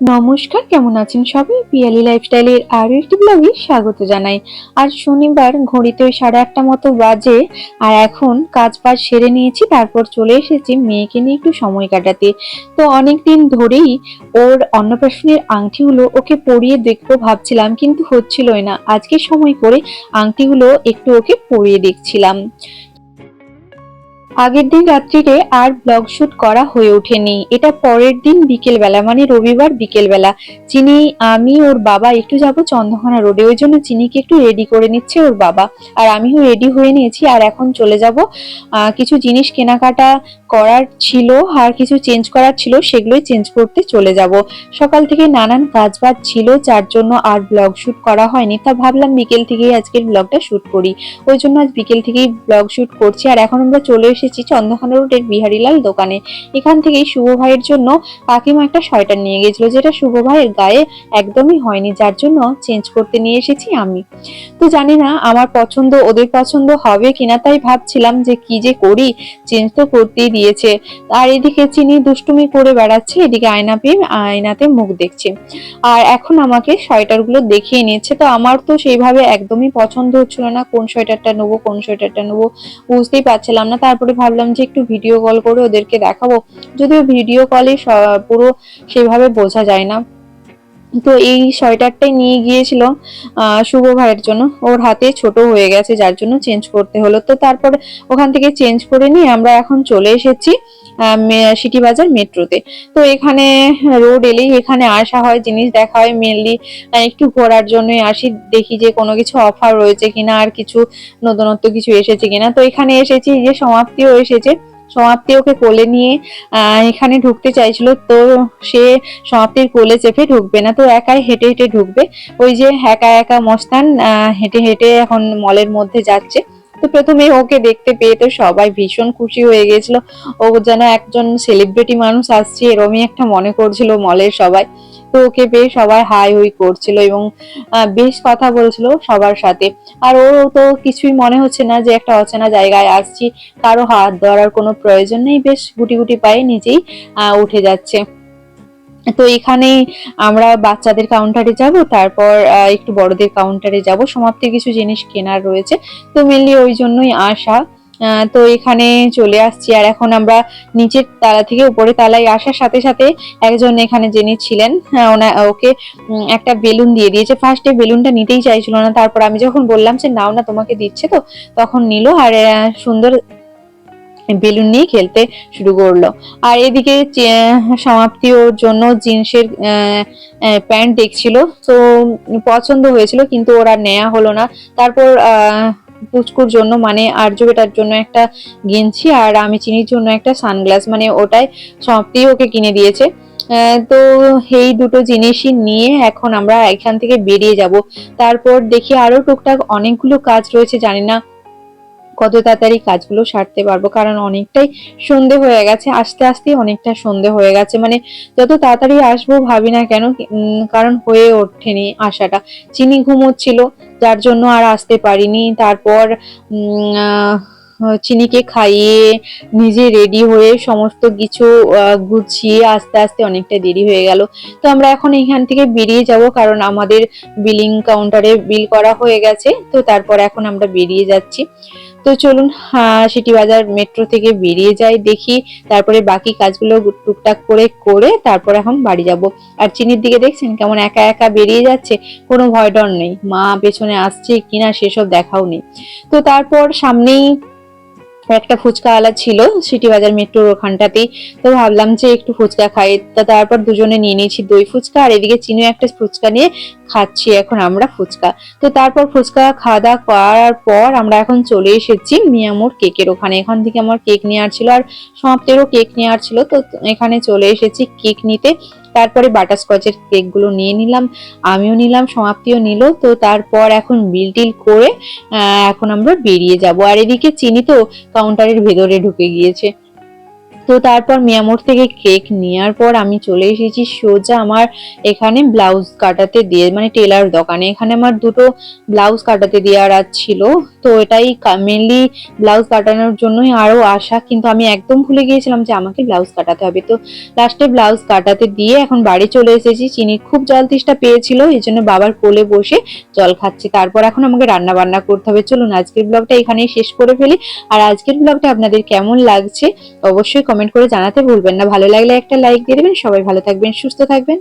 নমস্কার, কেমন আছেন সবাই? পিয়ালি লাইফস্টাইলের আরও একটি ব্লগে স্বাগত জানাই। আজ শনিবার, ঘড়িতে সাড়ে আটটা মতো বাজে, আর এখন কাজ বাজ সেরে নিয়েছি, তারপর চলে এসেছি মেয়েকে নিয়ে একটু সময় কাটাতে। তো অনেক দিন ধরেই ওর অন্নপ্রাশনের আংটিগুলো ওকে পরিয়ে দেখব ভাবছিলাম, কিন্তু হচ্ছিলই না। আজকে সময় করে আংটিগুলো একটু ওকে পরিয়ে দেখছিলাম। আগের দিন রাত্রিরে আর ব্লগ শুট করা হয়ে ওঠেনি। এটা পরের দিন বিকেল বেলা মানে রবিবার বিকেল বেলা চিনি আমি, ওর বাবা একটু যাব চন্দ্রকোনা রোডে। ওই জন্য চিনিকে একটু রেডি করে নিচ্ছে ওর বাবা। আর আমিও রেডি হয়ে নিয়েছি আর এখন চলে যাব। কিছু জিনিস কেনাকাটা করার ছিল, আর কিছু চেঞ্জ করার ছিল, সেগুলোই চেঞ্জ করতে চলে যাব। সকাল থেকে নানান কাজ বাজ ছিল, যার জন্য আর ব্লগ শুট করা হয়নি। তা ভাবলাম বিকেল থেকেই আজকের ব্লগটা শুট করি। ওই জন্য আজ বিকেল থেকেই ব্লগ শুট করছি। আর এখন আমরা চলে এসেছি চন্দ্রকোনা রোডের বিহারীলাল দোকানে। এখান থেকেই শুভ ভাইয়ের জন্য কাকিমা একটা সোয়েটার নিয়ে গেছিল, যেটা শুভ ভাইয়ের গায়ে একদমই হয়নি, যার জন্য চেঞ্জ করতে নিয়ে এসেছি আমি। তো জানি না আমার পছন্দ ওদের পছন্দ হবে কিনা, তাই ভাবছিলাম যে কি যে করি, চেঞ্জ তো করতেই দিয়েছে। আর এদিকে চিনি দুষ্টুমি করে বেড়াচ্ছে, এদিকে আয়না পেয়ে আয়নাতে মুখ দেখছে। আর এখন আমাকে সোয়েটারগুলো দেখিয়ে নিচ্ছে তো আমার তো সেইভাবে একদমই পছন্দ হচ্ছিল না, কোন সোয়েটারটা নেব, কোন সোয়েটারটা নেব, বুঝতেই পারছিলাম না। তারপরে ভাবলাম যে একটু ভিডিও কল করে ওদেরকে দেখাবো। যদিও ভিডিও কলে পুরো সেভাবে বোঝা যায় না। তো এই সোয়েটারটাই নিয়ে গিয়েছিল শুভ ভাইয়ের জন্য। ওর হাতে ছোট হয়ে গেছে, যার জন্য চেঞ্জ করতে হলো। তো তারপর ওখান থেকে চেঞ্জ করে নিয়ে আমরা এখন চলে এসেছি সিটি বাজার মেট্রোতে। তো এখানে রোড এলেই এখানে আসা হয়, জিনিস দেখা হয় মেনলি একটু ঘোরার জন্যই আসি, দেখি যে কোনো কিছু অফার রয়েছে কিনা, আর কিছু নতুনত্ব কিছু এসেছে কিনা। তো এখানে এসেছি, যে সমাপ্তিও এসেছে। সমাপ্তি ওকে কোলে নিয়ে এখানে ঢুকতে চাইছিল, তো সে সমাপ্তির কোলে চেপে ঢুকবে না, তো একাই হেঁটে হেঁটে ঢুকবে। ওই যে একা একা মস্তান হেঁটে হেঁটে এখন মলের মধ্যে যাচ্ছে। তো প্রথমে ওকে দেখতে পেয়ে তো সবাই ভীষণ খুশি হয়ে গেছিল। ও যেন একজন সেলিব্রিটি মানুষ আসছে, এরমই একটা মনে করছিল মলের সবাই। তো ওকে পেয়ে সবাই হাই হুই করছিল এবং বেশ কথা বলছিল সবার সাথে। আর ও তো কিছুই মনে হচ্ছে না যে একটা অচেনা জায়গায় আসছি। কারও হাত ধরার কোনো প্রয়োজন নেই। বেশ গুটি গুটি পায়ে নিজেই উঠে যাচ্ছে। তো এখানে আমরা বাচ্চাদের কাউন্টারে যাব। তারপর একটু বড়দের কাউন্টারে যাব। সমাপ্তির কিছু জিনিস কেনার রয়েছে। তো মেনলি ওই জন্যই আসা। তো এখানে চলে আসছি। আর এখন আমরা নিচের তালা থেকে উপরে তালায় আসার সাথে সাথে একজন এখানে যিনি ছিলেন ওনা, ওকে একটা বেলুন দিয়ে দিয়েছে। ফার্স্টে বেলুনটা নিতেই চাইছিল না। তারপর আমি যখন বললাম যে, নাও না, তোমাকে দিচ্ছে তো, তখন নিল আর সুন্দর বেলুন নিয়ে খেলতে শুরু করল। আর এদিকে সমাপ্তি ওর জন্য জিন্সের প্যান্ট দেখছিল। তো পছন্দ হয়েছিল, কিন্তু ওরা নেওয়া হলো না। তারপর পুচকুর জন্য মানে আর্য বেটার জন্য একটা গেঞ্জি আর আমি চিনির জন্য একটা সানগ্লাস মানে ওটাই সমাপ্তি ওকে কিনে দিয়েছে। তো এই দুটো জিনিসই নিয়ে এখন আমরা এখান থেকে বেরিয়ে যাব। তারপর দেখি আরও টুকটাক অনেকগুলো কাজ রয়েছে, জানি না কত তাড়াতাড়ি কাজগুলো সারতে পারব, কারণ অনেকটাই সন্ধে হয়ে গেছে, আস্তে আস্তে অনেকটা সন্ধে হয়ে গেছে। মানে যত তাড়াতাড়ি আসব ভাবি না কেন কারণ হয়ে ওঠেনি আসাটা চিনি ঘুমোচ্ছিল, যার জন্য আর আসতে পারিনি। তারপর চিনিকে খাইয়ে নিজে রেডি হয়ে সমস্ত কিছু গুছিয়ে আস্তে আস্তে অনেকটা দেরি হয়ে গেল। তো আমরা এখন এখান থেকে বেরিয়ে যাব, কারণ আমাদের বিলিং কাউন্টারে বিল করা হয়ে গেছে। তো তারপর এখন আমরা বেরিয়ে যাচ্ছি। তো চলুন সিটি বাজার মেট্রো থেকে বেরিয়ে যাই, দেখি। তারপরে বাকি কাজগুলো টুকটাক করে করে তারপর এখন বাড়ি যাব। আর চিনির দিকে দেখছেন কেমন একা একা বেরিয়ে যাচ্ছে? কোনো ভয় ডর নেই। মা পেছনে আসছে কিনা সেসব দেখাও নেই। তো তারপর সামনেই একটা ফুচকাওয়ালা ছিল, সিটি বাজার মেট্রোর ওখানটাতেই। তো ভাবলাম যে একটু ফুচকা খাই। তো তারপর দুজনে নিয়ে নিয়েছি দই ফুচকা, আর এদিকে চিনি একটা ফুচকা নিয়ে খাচ্ছি এখন আমরা ফুচকা। তো তারপর ফুচকা খাওয়া দাওয়া করার পর আমরা এখন চলে এসেছি মিয়ামোর কেকের ওখানে। এখান থেকে আমার কেক নেওয়ার ছিল, আর সমাপ্তেরও কেক নেওয়ার ছিল। তো এখানে চলে এসেছি কেক নিতে। তারপরে বাটারস্কচের কেকগুলো নিয়ে নিলাম, আমিও নিলাম, সমাপ্তিও নিল। তো তারপর এখন বিল টিল করে এখন আমরা বেরিয়ে যাব। আর এদিকে চিনি তো কাউন্টারের ভেতরে ঢুকে গিয়েছে। তো তারপর মিয়ামোর থেকে কেক নেওয়ার পর আমি চলে এসেছি সোজা আমার এখানে ব্লাউজ কাটাতে দিয়ে মানে টেলার দোকানে। এখানে আমার দুটো ব্লাউজ কাটাতে দেওয়ার আজ ছিল। তো এটাই মেনলি ব্লাউজ কাটানোর জন্যই আরও আসা কিন্তু আমি একদম ভুলে গিয়েছিলাম যে আমাকে ব্লাউজ কাটাতে হবে। তো লাস্টে ব্লাউজ কাটাতে দিয়ে এখন বাড়ি চলে এসেছি। চিনি খুব জল তেষ্টা পেয়েছিল, এই জন্য বাবার কোলে বসে জল খাচ্ছি। তারপর এখন আমাকে রান্না বান্না করতে হবে। চলুন, আজকের ব্লগটা এখানেই শেষ করে ফেলি। আর আজকের ব্লগটা আপনাদের কেমন লাগছে, অবশ্যই কমেন্ট করে জানাতে ভুলবেন না। ভালো লাগলে একটা লাইক দিয়ে দেবেন। সবাই ভালো থাকবেন, সুস্থ থাকবেন।